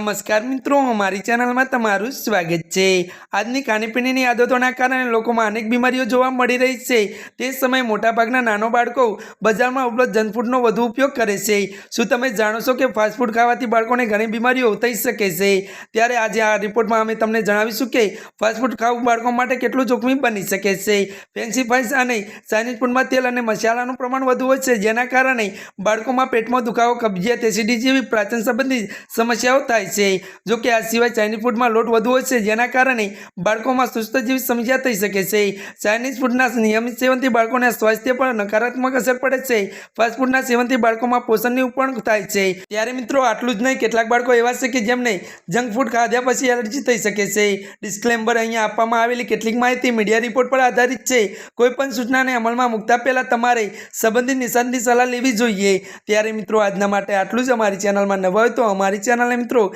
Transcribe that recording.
નમસ્કાર મિત્રો, અમારી ચેનલમાં તમારું સ્વાગત છે. આજની ખાણીપીણીની આદતોના કારણે લોકોમાં અનેક બીમારીઓ જોવા મળી રહી છે. તે સમયે મોટાભાગના નાનો બાળકો બજારમાં ઉપલબ્ધ જંકફૂડનો વધુ ઉપયોગ કરે છે. શું તમે જાણો છો કે ફાસ્ટફૂડ ખાવાથી બાળકોને ઘણી બીમારીઓ થઈ શકે છે? ત્યારે આજે આ રિપોર્ટમાં અમે તમને જણાવીશું કે ફાસ્ટફૂડ ખાવું બાળકો માટે કેટલું જોખમી બની શકે છે. ફેન્સી ફાઈસ અને ચાઇનીઝ ફૂડમાં તેલ અને મસાલાનું પ્રમાણ વધુ હોય છે, જેના કારણે બાળકોમાં પેટમાં દુખાવો, કબજિયાત, એસિડિટી જેવી પ્રાચન સંબંધિત સમસ્યાઓ થાય છે. જો કે આ સિવાય ચાઇનીઝ ફૂડમાં લોટ વધુ હોય છે, જેના કારણે બાળકોમાં સુસ્ત જેવી સમસ્યા થઈ શકે છે. ચાઇનીઝ ફૂડના નિયમિત સેવનથી બાળકોના સ્વાસ્થ્ય પર નકારાત્મક અસર પડે છે. ફાસ્ટ ફૂડના સેવનથી બાળકોમાં પોષણની પણ થાય છે. ત્યારે મિત્રો, આટલું જ નહીં, કેટલાક બાળકો એવા છે કે જેમને જંક ફૂડ ખાધા પછી એલર્જી થઈ શકે છે. ડિસ્ક્લેમ્બર અહીંયા આપવામાં આવેલી કેટલીક માહિતી મીડિયા રિપોર્ટ પર આધારિત છે. કોઈ પણ સૂચનાને અમલમાં મૂકતા પહેલાં તમારે સંબંધિત નિશાનની સલાહ લેવી જોઈએ. ત્યારે મિત્રો, આજના માટે આટલું જ. અમારી ચેનલમાં નવા હોય તો અમારી ચેનલને મિત્રો